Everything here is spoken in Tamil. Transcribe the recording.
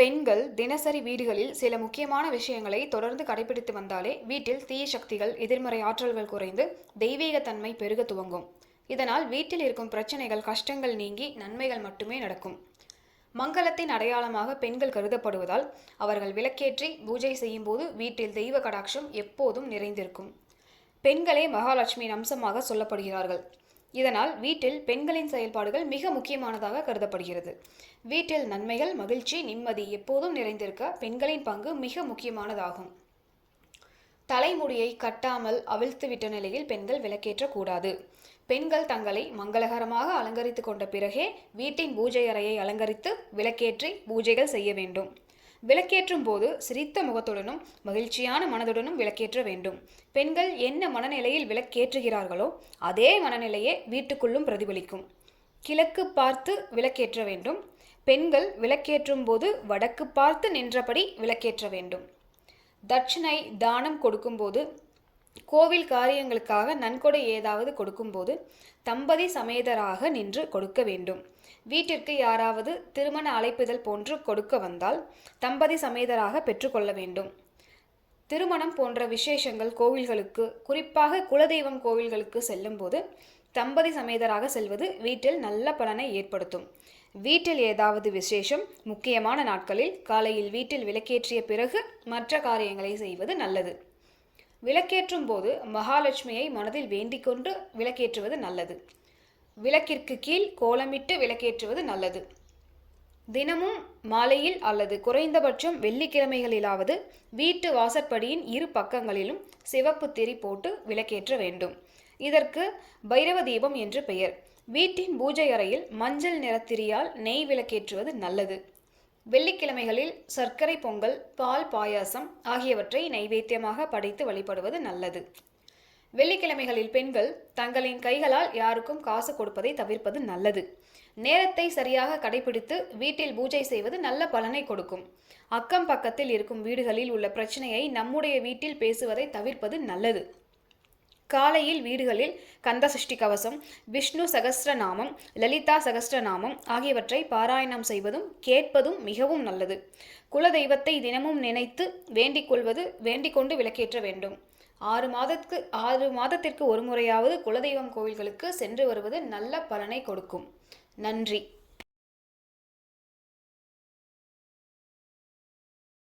பெண்கள் தினசரி வீடுகளில் சில முக்கியமான விஷயங்களை தொடர்ந்து கடைபிடித்து வந்தாலே வீட்டில் தீய சக்திகள் எதிர்மறை ஆற்றல்கள் குறைந்து தெய்வீகத்தன்மை பெருக துவங்கும். இதனால் வீட்டில் இருக்கும் பிரச்சனைகள் கஷ்டங்கள் நீங்கி நன்மைகள் மட்டுமே நடக்கும். மங்களத்தின் அடையாளமாக பெண்கள் கருதப்படுவதால் அவர்கள் விளக்கேற்றி பூஜை செய்யும்போது வீட்டில் தெய்வ கடாட்சம் எப்போதும் நிறைந்திருக்கும். பெண்களே மகாலட்சுமியின் அம்சமாக சொல்லப்படுகிறார்கள். இதனால் வீட்டில் பெண்களின் செயல்பாடுகள் மிக முக்கியமானதாக கருதப்படுகிறது. வீட்டில் நன்மைகள் மகிழ்ச்சி நிம்மதி எப்போதும் நிறைந்திருக்க பெண்களின் பங்கு மிக முக்கியமானதாகும். தலைமுடியை கட்டாமல் அவிழ்த்துவிட்ட நிலையில் பெண்கள் விளக்கேற்றக்கூடாது பெண்கள் தங்களை மங்களகரமாக அலங்கரித்து கொண்ட பிறகே வீட்டின் பூஜை அறையை அலங்கரித்து விளக்கேற்றி பூஜைகள் செய்ய வேண்டும். விளக்கேற்றும் போது சிரித்த முகத்துடனும் மகிழ்ச்சியான மனதுடனும் விளக்கேற்ற வேண்டும். பெண்கள் என்ன மனநிலையில் விளக்கேற்றுகிறார்களோ அதே மனநிலையே வீட்டுக்குள்ளும் பிரதிபலிக்கும். கிழக்கு பார்த்து விளக்கேற்ற வேண்டும். பெண்கள் விளக்கேற்றும் போது வடக்கு பார்த்து நின்றபடி விளக்கேற்ற வேண்டும். தட்சிணை தானம் கொடுக்கும்போது கோவில் காரியங்களுக்காக நன்கொடை ஏதாவது கொடுக்கும்போது தம்பதி சமேதராக நின்று கொடுக்க வேண்டும். வீட்டிற்கு யாராவது திருமண அழைப்பிதழ் போன்று கொடுக்க வந்தால் தம்பதி சமேதராக பெற்றுக்கொள்ள வேண்டும். திருமணம் போன்ற விசேஷங்கள் கோவில்களுக்கு குறிப்பாக குலதெய்வம் கோவில்களுக்கு செல்லும்போது தம்பதி சமேதராக செல்வது வீட்டில் நல்ல பலனை ஏற்படுத்தும். வீட்டில் ஏதாவது விசேஷம் முக்கியமான நாட்களில் காலையில் வீட்டில் விளக்கேற்றிய பிறகு மற்ற காரியங்களை செய்வது நல்லது. விளக்கேற்றும் போது மகாலட்சுமியை மனதில் வேண்டிக் கொண்டு விளக்கேற்றுவது நல்லது. விளக்கிற்கு கீழ் கோலமிட்டு விளக்கேற்றுவது நல்லது. தினமும் மாலையில் அல்லது குறைந்தபட்சம் வெள்ளிக்கிழமைகளிலாவது வீட்டு வாசற்படியின் இரு பக்கங்களிலும் சிவப்பு திரி போட்டு விளக்கேற்ற வேண்டும். இதற்கு பைரவ தீபம் என்று பெயர். வீட்டின் பூஜை அறையில் மஞ்சள் நிறத்திரியால் நெய் விளக்கேற்றுவது நல்லது. வெள்ளிக்கிழமைகளில் சர்க்கரை பொங்கல் பால் பாயாசம் ஆகியவற்றை நைவேத்தியமாக படைத்து வழிபடுவது நல்லது. வெள்ளிக்கிழமைகளில் பெண்கள் தங்களின் கைகளால் யாருக்கும் காசு கொடுப்பதை தவிர்ப்பது நல்லது. நேரத்தை சரியாக கடைபிடித்து வீட்டில் பூஜை செய்வது நல்ல பலனை கொடுக்கும். அக்கம் பக்கத்தில் இருக்கும் வீடுகளில் உள்ள பிரச்சனையை நம்முடைய வீட்டில் பேசுவதை தவிர்ப்பது நல்லது. காலையில் வீடுகளில் கந்த சஷ்டி கவசம் விஷ்ணு சகஸ்ரநாமம் லலிதா சகஸ்ரநாமம் ஆகியவற்றை பாராயணம் செய்வதும் கேட்பதும் மிகவும் நல்லது. குலதெய்வத்தை தினமும் நினைத்து வேண்டிக் கொள்வது வேண்டிக் கொண்டு விளக்கேற்ற வேண்டும். ஆறு மாதத்துக்கு ஆறு மாதத்திற்கு ஒரு முறையாவது குலதெய்வம் கோவில்களுக்கு சென்று வருவது நல்ல பலனை கொடுக்கும். நன்றி.